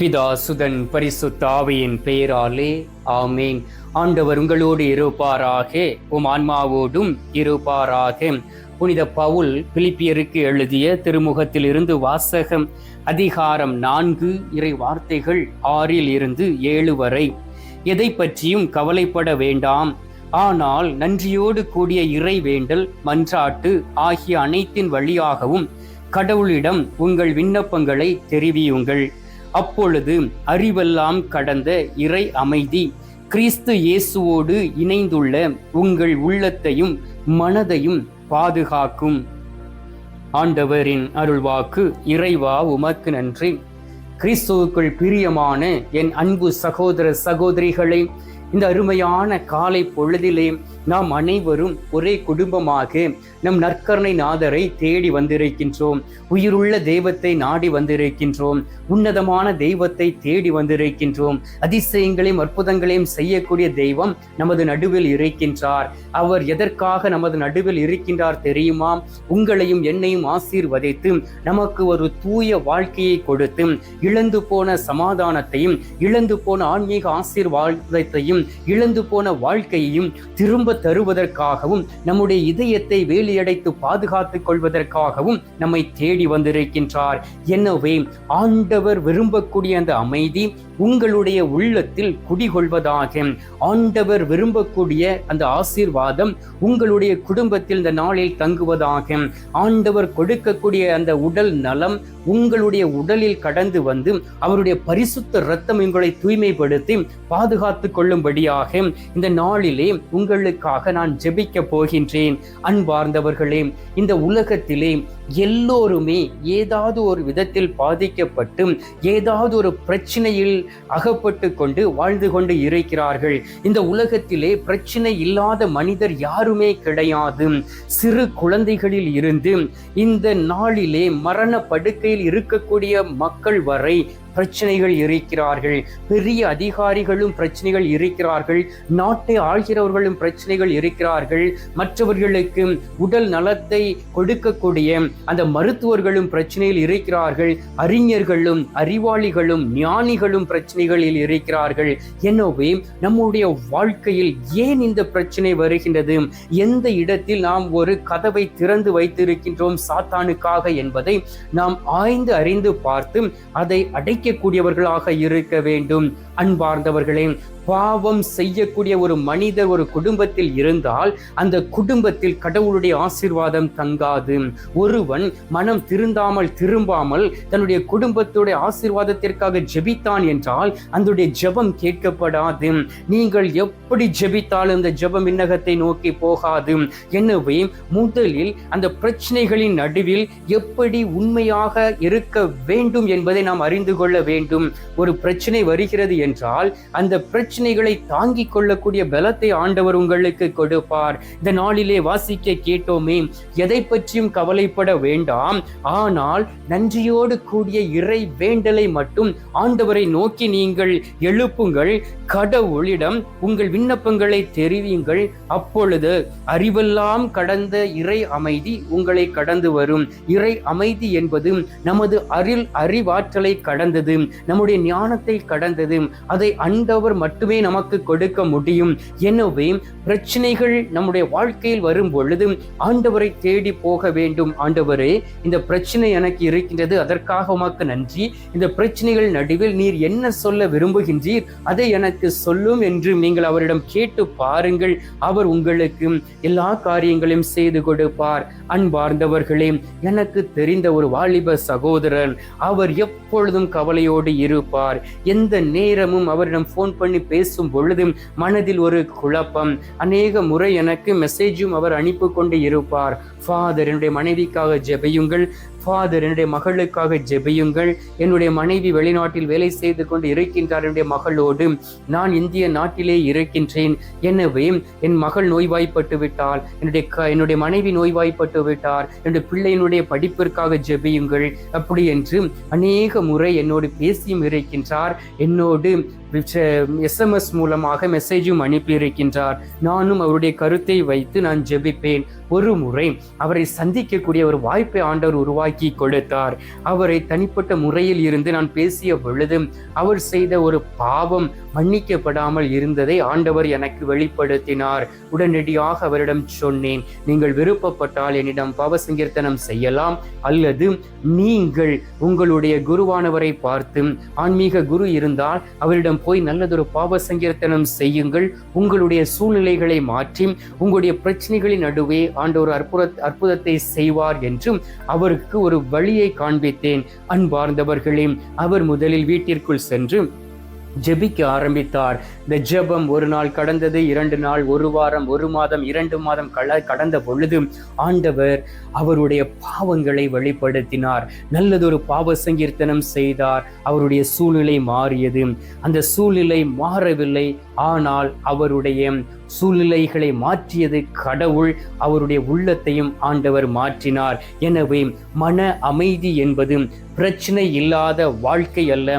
பிதா சுதன் பரிசுத்தாவையின் பெயராலே ஆமேன். ஆண்டவர் உங்களோடு இருப்பாராக உம் ஆன்மாவோடும் இருப்பாராக. புனித பவுல் பிலிப்பியருக்கு எழுதிய திருமுகத்தில் இருந்து வாசகம் அதிகாரம் நான்கு இறை வார்த்தைகள் ஆறில் இருந்து ஏழு வரை. எதை பற்றியும் கவலைப்பட வேண்டாம். ஆனால் நன்றியோடு கூடிய இறை வேண்டல் மன்றாட்டு ஆகிய அனைத்தின் வழியாகவும் கடவுளிடம் உங்கள் விண்ணப்பங்களை தெரிவியுங்கள். அப்பொழுது அறிவெல்லாம் கடந்த இறை அமைதி. கிறிஸ்து இயேசுவோடு இணைந்துள்ள உங்கள் உள்ளத்தையும் மனதையும் பாதுகாக்கும். ஆண்டவரின் அருள்வாக்கு இறைவா உமக்கு நன்றி. கிறிஸ்துவுக்குள் பிரியமான என் அன்பு சகோதர சகோதரிகளை இந்த அருமையான காலை பொழுதிலே நாம் அனைவரும் ஒரே குடும்பமாக நம் நற்கருணை நாதரை தேடி வந்திருக்கின்றோம். உயிருள்ள தெய்வத்தை நாடி வந்திருக்கின்றோம். உன்னதமான தெய்வத்தை தேடி வந்திருக்கின்றோம். அதிசயங்களையும் அற்புதங்களையும் செய்யக்கூடிய தெய்வம் நமது நடுவில் இருக்கின்றார். அவர் எதற்காக நமது நடுவில் இருக்கின்றார் தெரியுமா? உங்களையும் என்னையும் ஆசீர்வதித்து நமக்கு ஒரு தூய வாழ்க்கையை கொடுத்து இழந்து போன சமாதானத்தையும் இழந்து போன ஆன்மீக ஆசீர்வாதத்தையும் இழந்து போன வாழ்க்கையையும் திரும்ப தருவதற்காகவும் நம்முடைய இதயத்தை வேலியடைத்து பாதுகாத்துக் கொள்வதற்காகவும் நம்மை தேடி வந்திருக்கின்றார். எனவே ஆண்டவர் விரும்பக்கூடிய அந்த அமைதி உங்களுடைய உள்ளத்தில் குடிகொள்வதாக. ஆண்டவர் விரும்பக்கூடிய அந்த ஆசீர்வாதம் உங்களுடைய குடும்பத்தில் இந்த நாளில் தங்குவதாக. ஆண்டவர் கொடுக்கக்கூடிய அந்த உடல் நலம் உங்களுடைய உடலில் கடந்து வந்து அவருடைய பரிசுத்த ரத்தம் உங்களை தூய்மைப்படுத்தி பாதுகாத்து கொள்ளும்படியாக இந்த நாளிலே உங்களுக்கு உங்களுக்காக நான் ஜெபிக்க போகின்றேன். அன்பார்ந்தவர்களே இந்த உலகத்திலே எல்லோருமே ஏதாவது ஒரு விதத்தில் பாதிக்கப்பட்டு ஏதாவது ஒரு பிரச்சனையில் அகப்பட்டு கொண்டு வாழ்ந்து கொண்டு இருக்கிறார்கள். இந்த உலகத்திலே பிரச்சனை இல்லாத மனிதர் யாருமே கிடையாது. சிறு குழந்தைகளில் இருந்து இந்த நாளிலே மரண படுக்கையில் இருக்கக்கூடிய மக்கள் வரை பிரச்சனைகள் இருக்கிறார்கள். பெரிய அதிகாரிகளும் பிரச்சனைகள் இருக்கிறார்கள். நாட்டை ஆள்கிறவர்களும் பிரச்சனைகள் இருக்கிறார்கள். மற்றவர்களுக்கு உடல் நலத்தை கொடுக்கக்கூடிய அந்த மருத்துவர்களும் பிரச்சனையில் இருக்கிறார்கள். அறிஞர்களும் அறிவாளிகளும் ஞானிகளும் பிரச்சனைகளில் இருக்கிறார்கள். எனவே நம்முடைய வாழ்க்கையில் ஏன் இந்த பிரச்சனை வருகின்றது? எந்த இடத்தில் நாம் ஒரு கதவை திறந்து வைத்திருக்கின்றோம் சாத்தானுக்காக என்பதை நாம் ஆய்ந்து அறிந்து பார்த்து அதை அடைக்க அடைக்கக்கூடியவர்களாக இருக்க வேண்டும். அன்பார்ந்தவர்களே பாவம் செய்யக்கூடிய ஒரு மனிதர் ஒரு குடும்பத்தில் இருந்தால் அந்த குடும்பத்தில் கடவுளுடைய ஆசீர்வாதம் தங்காது. ஒருவன் மனம் திருந்தாமல் திரும்பாமல் தன்னுடைய குடும்பத்துடைய ஆசீர்வாதத்திற்காக ஜெபித்தான் என்றால் அந்த ஜெபம் கேட்கப்படாது. நீங்கள் எப்படி ஜெபித்தாலும் அந்த ஜெபம் விண்ணகத்தை நோக்கி போகாது. எனவே முதலில் அந்த பிரச்சனைகளின் நடுவில் எப்படி உண்மையாக இருக்க வேண்டும் என்பதை நாம் அறிந்து கொள்ள வேண்டும். ஒரு பிரச்சனை வருகிறது என்றால் அந்த பிரச்சனைகளை தாங்கிக் கொள்ளக்கூடிய பலத்தை ஆண்டவர் உங்களுக்கு கொடுப்பார். இந்த நாளிலே வாசிக்க கேட்டோமே எதை பற்றியும் கவலைப்பட வேண்டாம். ஆனால் நன்றியோடு கூடிய இறை வேண்டலை மட்டும் ஆண்டவரை நோக்கி நீங்கள் எழுப்புங்கள். கடவுளிடம் உங்கள் விண்ணப்பங்களை தெரிவியுங்கள். அப்பொழுது அறிவெல்லாம் கடந்த இறை அமைதி உங்களை கடந்து வரும். இறை அமைதி என்பது நமது அரில் அறிவாற்றலை கடந்தது. நம்முடைய ஞானத்தை கடந்தது. அதை அண்டவர் மட்டுமே நமக்கு கொடுக்க முடியும். எனவே பிரச்சனைகள் நம்முடைய வாழ்க்கையில் வரும் பொழுது ஆண்டவரை தேடி போக வேண்டும். ஆண்டவரே இந்த பிரச்சனை எனக்கு இருக்கின்றது அதற்காக உமக்கு நன்றி. இந்த பிரச்சனைகள் நடுவில் நீர் என்ன சொல்ல விரும்புகின்றீர் அதை எனக்கு சொல்லும் என்று நீங்கள் அவரிடம் கேட்டு பாருங்கள். அவர் உங்களுக்கு எல்லா காரியங்களையும் செய்து கொடுப்பார். அன்பார்ந்தவர்களே எனக்கு தெரிந்த ஒரு வாலிப சகோதரன் அவர் எப்பொழுதும் கவலையோடு இருப்பார். எந்த நேர நேரமும் அவரிடம் ஃபோன் பண்ணி பேசும் பொழுதும் மனதில் ஒரு குழப்பம். அநேக முறை எனக்கு மெசேஜும் அவர் அனுப்பி கொண்டு இருப்பார். ஃபாதர் என்னுடைய மனைவிக்காக ஜெபியுங்கள். ஃபாதர் என்னுடைய மகளுக்காக ஜெபியுங்கள். என்னுடைய மனைவி வெளிநாட்டில் வேலை செய்து கொண்டு இருக்கின்றார் என்னுடைய மகளோடு. நான் இந்திய நாட்டிலே இருக்கின்றேன். எனவே என் மகள் நோய்வாய்ப்பட்டு விட்டால் என்னுடைய க என்னுடைய மனைவி நோய்வாய்ப்பட்டு விட்டார். என்னுடைய பிள்ளையினுடைய படிப்பிற்காக ஜெபியுங்கள். அப்படி என்று அநேக முறை என்னோடு பேசியும் இருக்கின்றார். என்னோடு எஸ்எம்எஸ் மூலமாக மெசேஜும் அனுப்பியிருக்கின்றார். நானும் அவருடைய கருத்தை வைத்து நான் ஜெபிப்பேன். ஒரு முறை அவரை சந்திக்கக்கூடிய ஒரு வாய்ப்பை ஆண்டவர் உருவாக்கி கொடுத்தார். அவரை தனிப்பட்ட முறையில் இருந்து நான் பேசிய பொழுது அவர் செய்த ஒரு பாவம் மன்னிக்கப்படாமல் இருந்ததை ஆண்டவர் எனக்கு வெளிப்படுத்தினார். உடனடியாக அவரிடம் சொன்னேன் நீங்கள் விருப்பப்பட்டால் என்னிடம் பாவ சங்கீர்த்தனம் செய்யலாம் அல்லது நீங்கள் உங்களுடைய குருவானவரை பார்த்து ஆன்மீக குரு இருந்தால் அவரிடம் போய் நல்லதொரு பாவ சங்கீர்த்தனம் செய்யுங்கள். உங்களுடைய சூழ்நிலைகளை மாற்றி உங்களுடைய பிரச்சனைகளின் நடுவே ஆண்டவர் அற்புத அற்புதத்தை செய்வார் என்றும் அவருக்கு ஒரு வழியை காண்பித்தேன். அன்பார்ந்தவர்களே அவர் முதலில் வீட்டிற்குள் சென்று ஜெபிக்க ஆரம்பித்தார். இந்த ஜெபம் ஒரு நாள் கடந்தது இரண்டு நாள் ஒரு வாரம் ஒரு மாதம் இரண்டு மாதம் கல கடந்த பொழுது ஆண்டவர் அவருடைய பாவங்களை வெளிப்படுத்தினார். நல்லதொரு பாவ சங்கீர்த்தனம் செய்தார். அவருடைய சூழ்நிலை மாறியது. அந்த சூழ்நிலை மாறவில்லை. ஆனால் அவருடைய சூழ்நிலைகளை மாற்றியது கடவுள் அவருடைய உள்ளத்தையும் ஆண்டவர் மாற்றினார். எனவே மன அமைதி என்பது பிரச்சனை இல்லாத வாழ்க்கை அல்ல.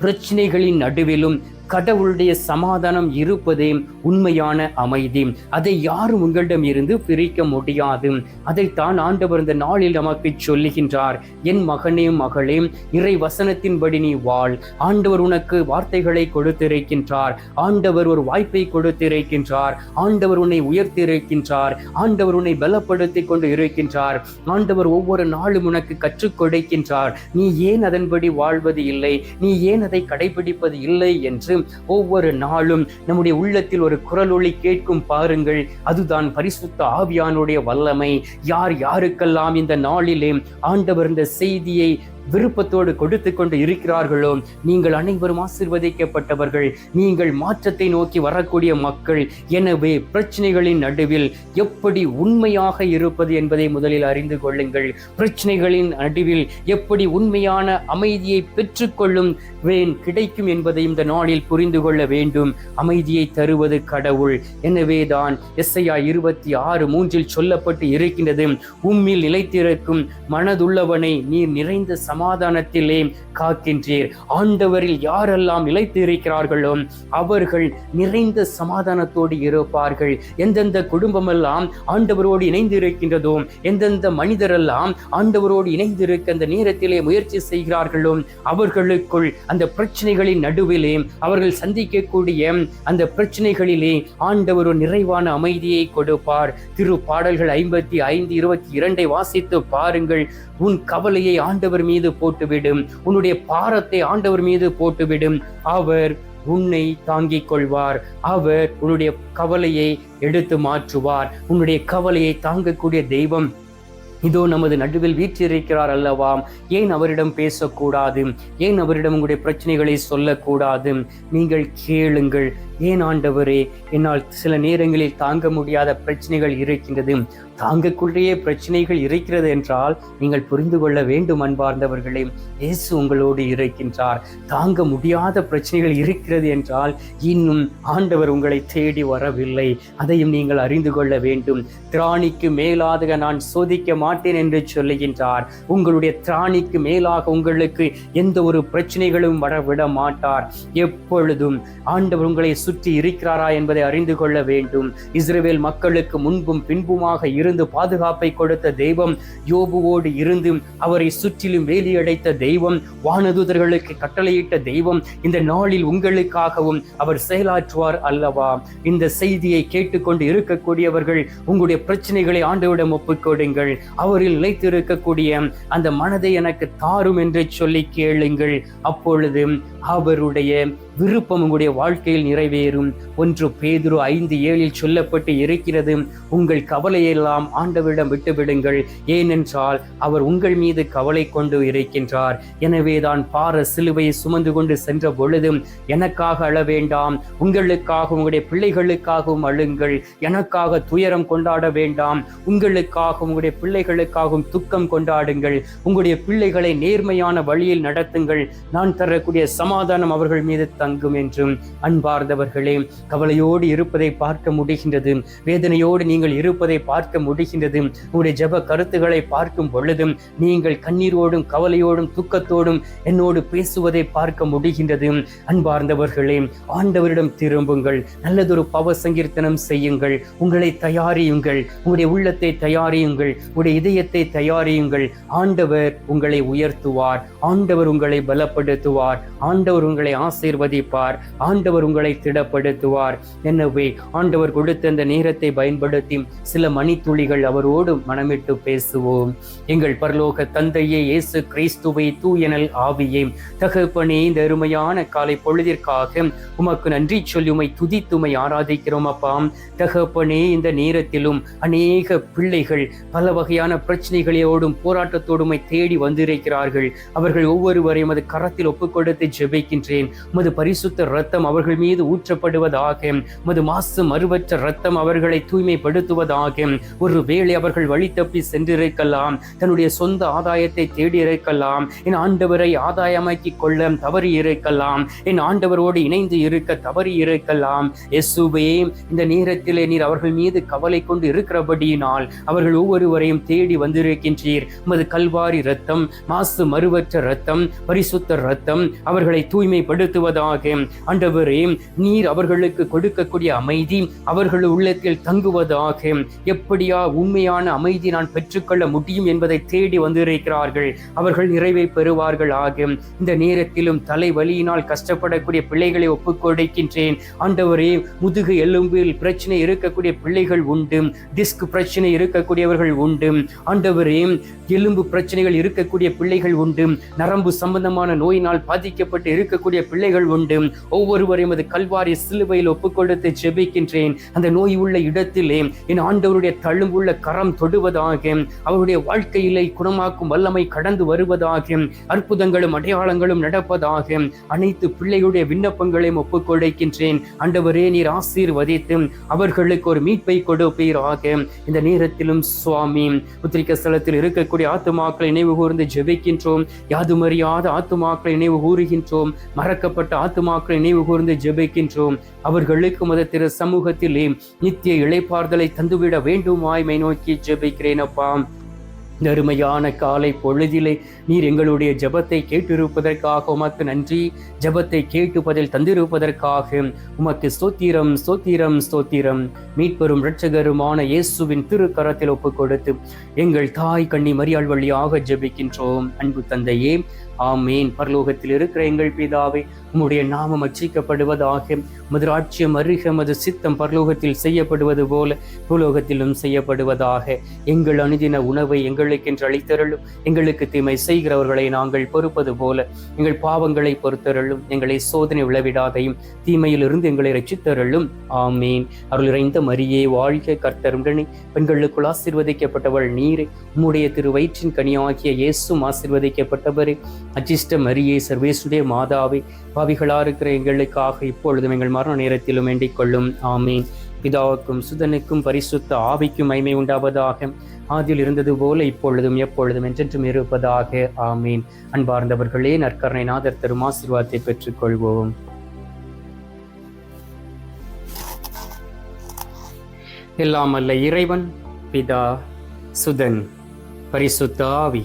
பிரச்சனைகளின் நடுவிலும் கடவுளுடைய சமாதானம் இருப்பதே உண்மையான அமைதி. அதை யாரும் உங்களிடம் இருந்து பிரிக்க முடியாது. அதைத்தான் ஆண்டவர் இந்த நாளில் நமக்கு சொல்லுகின்றார். என் மகனே மகளே இறை வசனத்தின்படி நீ வாழ். ஆண்டவர் உனக்கு வார்த்தைகளை கொடுத்திருக்கின்றார். ஆண்டவர் ஒரு வாய்ப்பை கொடுத்திருக்கின்றார். ஆண்டவர் உன்னை உயர்த்தியிருக்கின்றார். ஆண்டவர் உன்னை பலப்படுத்தி கொண்டு இருக்கின்றார். ஆண்டவர் ஒவ்வொரு நாளும் உனக்கு கற்றுக் கொடுக்கின்றார். நீ ஏன் அதன்படி வாழ்வது இல்லை? நீ ஏன் அதை கடைபிடிப்பது இல்லை என்று ஒவ்வொரு நாளும் நம்முடைய உள்ளத்தில் ஒரு குரல் ஒளி கேட்கும் பாருங்கள். அதுதான் பரிசுத்த ஆவியானுடைய வல்லமை. யார் யாருக்கெல்லாம் இந்த நாளிலே ஆண்டவர் இந்த செய்தியை விருப்பத்தோடு கொடுத்து கொண்டு இருக்கிறார்களோ? நீங்கள் அனைவரும் ஆசிர்வதிக்கப்பட்டவர்கள். நீங்கள் மாற்றத்தை நோக்கி வரக்கூடிய மக்கள். எனவே பிரச்சனைகளின் நடுவில் எப்படி உண்மையாக இருப்பது என்பதை முதலில் அறிந்து கொள்ளுங்கள். பிரச்சனைகளின் நடுவில் எப்படி உண்மையான அமைதியை பெற்றுக்கொள்ளும் வேன் கிடைக்கும் என்பதை இந்த நாளில் புரிந்து கொள்ள வேண்டும். அமைதியை தருவது கடவுள். எனவே தான் எஸ்ஐயா இருபத்தி ஆறு மூன்றில் சொல்லப்பட்டு இருக்கின்றது உம்மில் நிலைத்திருக்கும் மனதுள்ளவனை நீர் நிறைந்த சமாதானத்திலே காக்கின்றீர். ஆண்டவரில் யாரெல்லாம் நிலைத்து இருக்கிறார்களோ அவர்கள் நிறைந்த சமாதானத்தோடு இருப்பார்கள். எந்தெந்த குடும்பமெல்லாம் ஆண்டவரோடு இணைந்து இருக்கின்றதோ எந்தெந்த மனிதரெல்லாம் ஆண்டவரோடு இணைந்திருக்க அந்த நேரத்திலே முயற்சி செய்கிறார்களோ அவர்களுக்குள் அந்த பிரச்சனைகளின் நடுவிலே அவர்கள் சந்திக்கக்கூடிய அந்த பிரச்சனைகளிலே ஆண்டவர் நிறைவான அமைதியை கொடுப்பார். திரு பாடல்கள் ஐம்பத்தி ஐந்து இருபத்தி இரண்டை வாசித்து பாருங்கள். உன் கவலையை ஆண்டவர் மீது மீது போட்டுவிடும். உன்னுடைய பாரத்தை ஆண்டவர் மீது போட்டுவிடும். அவர் உன்னை தாங்கிக் கொள்வார். அவர் உன்னுடைய கவலையை எடுத்து மாற்றுவார். உன்னுடைய கவலையை தாங்கக்கூடிய தெய்வம் இதோ நமது நடுவில் வீற்றிருக்கிறார் அல்லவாம் ஏன் அவரிடம் பேசக்கூடாது? ஏன் அவரிடம் உங்களுடைய பிரச்சனைகளை சொல்லக்கூடாது? நீங்கள் கேளுங்கள். ஏன் ஆண்டவரே என்னால் சில நேரங்களில் தாங்க முடியாத பிரச்சனைகள் இருக்கின்றது. தாங்கக்குள்ளேயே பிரச்சனைகள் இருக்கிறது என்றால் நீங்கள் புரிந்து கொள்ள வேண்டும் அன்பார்ந்தவர்களே. இயேசு உங்களோடு இருக்கின்றார். தாங்க முடியாத பிரச்சனைகள் இருக்கிறது என்றால் இன்னும் ஆண்டவர் உங்களை தேடி வரவில்லை. அதையும் நீங்கள் அறிந்து கொள்ள வேண்டும். திராணிக்கு மேலாக நான் சோதிக்க மாட்டேன் என்று சொல்லுகின்றார். உங்களுடைய திராணிக்கு மேலாக உங்களுக்கு எந்த ஒரு பிரச்சனைகளும் வரவிட மாட்டார். எப்பொழுதும் ஆண்டவர் உங்களை சுற்றி இருக்கிறாரா என்பதை அறிந்து கொள்ள வேண்டும். இஸ்ரேல் மக்களுக்கு முன்பும் பின்புமாக இரு இருந்து பாதுகாப்பை கொடுத்த தெய்வம் யோபுவோடு இருந்து அவரை சுற்றிலும் வேலியடைத்த தெய்வம் வானதூதர்களுக்கு கட்டளையிட்ட தெய்வம் இந்த நாளில் உங்களுக்காகவும் அவர் செயலாற்றுவார் அல்லவா? இந்த செய்தியை கேட்டுக்கொண்டு இருக்கக்கூடியவர்கள் உங்களுடைய பிரச்சனைகளை ஆண்டவிடம் ஒப்புக்கொடுங்கள். அவரில் நிலைத்திருக்கக்கூடிய அந்த மனதை எனக்கு தாரும் என்று சொல்லி கேளுங்கள். அப்பொழுது அவருடைய விருப்பம் உங்களுடைய வாழ்க்கையில் நிறைவேறும். ஒன்று பேதுரு ஐந்து ஏழில் சொல்லப்பட்டு இருக்கிறது. உங்கள் கவலையெல்லாம் ஆண்டவரிடம் விட்டுவிடுங்கள். ஏனென்றால் அவர் உங்கள் மீது கவலை கொண்டு இருக்கின்றார். எனவேதான் பார சிலுவையை சுமந்து கொண்டு சென்ற பொழுதும் எனக்காக அழ வேண்டாம் உங்களுக்காக உங்களுடைய பிள்ளைகளுக்காகவும் அழுங்கள். எனக்காக துயரம் கொண்டாட வேண்டாம். உங்களுக்காக உங்களுடைய பிள்ளைகளுக்காகவும் துக்கம் கொண்டாடுங்கள். உங்களுடைய பிள்ளைகளை நேர்மையான வழியில் நடத்துங்கள். நான் தரக்கூடிய சமாதானம் அவர்கள் மீது தங்கும் என்றும் அன்பார்ந்தவர்களே கவலையோடு இருப்பதை பார்க்க முடிகின்றது. வேதனையோடு நீங்கள் இருப்பதை பார்க்க முடிகின்றது. உங்களுடைய ஜப கருத்துக்களை பார்க்கும் பொழுதும் நீங்கள் கண்ணீரோடும் கவலையோடும் துக்கத்தோடும் என்னோடு பேசுவதை பார்க்க முடிகின்றது. அன்பார்ந்தவர்களே ஆண்டவரிடம் திரும்புங்கள். நல்லதொரு பவ சங்கீர்த்தனம் செய்யுங்கள். உங்களை தயாரியுங்கள். உங்களுடைய உள்ளத்தை தயாரியுங்கள். உங்களுடைய இதயத்தை தயாரியுங்கள். ஆண்டவர் உங்களை உயர்த்துவார். ஆண்டவர் உங்களை பலப்படுத்துவார். ஆண்டவர் உங்களை ஆசீர்வதி ஆசீர்வதிப்பார் ஆண்டவர் உங்களை திடப்படுத்துவார். எனவே ஆண்டவர் கொடுத்த அந்த நேரத்தை பயன்படுத்தி சில மணித்துளிகள் அவரோடு மனமிட்டு பேசுவோம். எங்கள் பரலோக தந்தையே இயேசு கிறிஸ்துவை தூயனல் ஆவியே தகப்பனே இந்த அருமையான காலை பொழுதிற்காக உமக்கு நன்றி சொல்லி உமை துதித்துமை ஆராதிக்கிறோம் அப்பாம் தகப்பனே இந்த நேரத்திலும் அநேக பிள்ளைகள் பல வகையான பிரச்சனைகளோடும் போராட்டத்தோடுமை தேடி வந்திருக்கிறார்கள். அவர்கள் ஒவ்வொருவரையும் அது கரத்தில் ஒப்புக் கொடுத்து ஜெபிக்கின்றேன். உமது பரிசுத்த ரத்தம் அவர்கள் மீது ஊற்றப்படுவதாக உமது மாசு மறுவற்ற ரத்தம் அவர்களை தூய்மைப்படுத்துவதாக ஒரு வேளை அவர்கள் வழி தப்பி சென்றிருக்கலாம் தன்னுடைய சொந்த ஆதாயத்தை தேடி இருக்கலாம் என் ஆண்டவரை ஆதாயமாக்கி கொள்ள தவறி இருக்கலாம் என் ஆண்டவரோடு இணைந்து இருக்க தவறி இருக்கலாம் எசுவே இந்த நேரத்திலே நீர் அவர்கள் மீது கவலை கொண்டு இருக்கிறபடியினால் அவர்கள் ஒவ்வொருவரையும் தேடி வந்திருக்கின்றீர். உமது கல்வாரி ரத்தம் மாசு மறுவற்ற ரத்தம் பரிசுத்த ரத்தம் அவர்களை தூய்மைப்படுத்துவதாக ஆண்டவரே நீர் அவர்களுக்கு கொடுக்கக்கூடிய அமைதி அவர்கள் உள்ளத்தில் தங்குவதாக. எப்படியா உண்மையான அமைதி நான் பெற்றுக்கொள்ள முடியும் என்பதை தேடி வந்திருக்கிறார்கள். அவர்கள் நிறைவை பெறுவார்கள் ஆகும் இந்த நேரத்திலும் தலை வலியினால் கஷ்டப்படக்கூடிய பிள்ளைகளை ஒப்புக்கொடுக்கின்றேன் ஆண்டவரே முதுகு எலும்பில் பிரச்சனை இருக்கக்கூடிய பிள்ளைகள் உண்டு. டிஸ்க் பிரச்சனை இருக்கக்கூடியவர்கள் உண்டு. ஆண்டவரே எலும்பு பிரச்சனைகள் இருக்கக்கூடிய பிள்ளைகள் உண்டு. நரம்பு சம்பந்தமான நோயினால் பாதிக்கப்பட்டு இருக்கக்கூடிய பிள்ளைகள் உண்டு. ஒவ்வொருவரையும் அது கல்வாரி சிலுவையில் ஒப்புக் கொடுத்து ஜெபிக்கின்றேன். அந்த நோய் உள்ள இடத்திலே என் ஆண்டவருடைய தழும்புள்ள கரம் தொடுவதாக அவருடைய வாழ்க்கையிலே குணமாக்கும் வல்லமை கடந்து வருவதாக அற்புதங்களும் அடையாளங்களும் நடப்பதாக அனைத்து பிள்ளையுடைய விண்ணப்பங்களையும் ஒப்புக்கொடுக்கின்றேன். ஆண்டவரே நீர் ஆசீர்வதித்து அவர்களுக்கு ஒரு மீட்பை கொடுப்பீராக. இந்த நேரத்திலும் சுவாமி உத்திரிக்க ஸ்தலத்தில் இருக்கக்கூடிய ஆத்துமாக்களை நினைவு கூர்ந்து ஜெபிக்கின்றோம். யாதுமறியாத ஆத்துமாக்களை நினைவு கூறுகின்றோம். மறக்கப்பட்ட ஆத்துமாக்களை நினைவு கூர்ந்து ஜெபிக்கின்றோம். அவர்களுக்கு மத திரு சமூகத்திலே நித்திய இழைப்பார்தலை தந்துவிட வேண்டுமாய்மை நோக்கி ஜெபிக்கிறேன் அப்பா. இந்த காலை பொழுதிலே நீர் எங்களுடைய ஜபத்தை கேட்டிருப்பதற்காக உமக்கு நன்றி. ஜபத்தை கேட்டு பதில் தந்திருப்பதற்காக உமக்கு ஸ்தோத்திரம் ஸ்தோத்திரம் ஸ்தோத்திரம். மீட்பெரும் இரட்சகருமான இயேசுவின் திருக்கரத்தில் ஒப்புக் கொடுத்து எங்கள் தாய் கண்ணி மரியாள் வழியாக ஜபிக்கின்றோம். அன்பு தந்தையே ஆமேன். பரலோகத்தில் இருக்கிற எங்கள் பிதாவே உம்முடைய நாமம் அச்சிக்கப்படுவதாக மதுராட்சியம் அருக மது சித்தம் பரலோகத்தில் செய்யப்படுவது போல பூலோகத்திலும் செய்யப்படுவதாக. எங்கள் அணுதின உணவை எங்களுக்கென்று அளித்தருளும். எங்களுக்கு தீமை செய்கிறவர்களை நாங்கள் பொறுப்பது போல எங்கள் பாவங்களை பொறுத்தருளும். எங்களை சோதனை விளைவிடாதையும் தீமையிலிருந்து எங்களை ரட்சித்தருளும். ஆமேன். அருள் இறைந்த மரியே வாழ்க கர்த்தருடனே பெண்களுக்குள் ஆசீர்வதிக்கப்பட்டவள் நீரே. உம்முடைய திரு வயிற்றின் கனியாகிய இயேசும் ஆசிர்வதிக்கப்பட்டவரே. அச்சிஷ்ட மரியே சர்வேசுடைய மாதாவே பாவிகளா இருக்கிற எங்களுக்காக இப்பொழுதும் எங்கள் மரண நேரத்திலும் வேண்டிக் கொள்ளும். ஆமீன். பிதாவுக்கும் சுதனுக்கும் பரிசுத்த ஆவிக்கும் மைமை உண்டாவதாக. ஆதியில் இருந்தது போல இப்பொழுதும் எப்பொழுதும் என்றென்றும் இருப்பதாக. ஆமீன். அன்பார்ந்தவர்களே நற்கரணை நாதர் தரும் ஆசீர்வாதத்தை பெற்றுக்கொள்வோம். எல்லாம் அல்ல இறைவன் பிதா சுதன் பரிசுத்த ஆவி.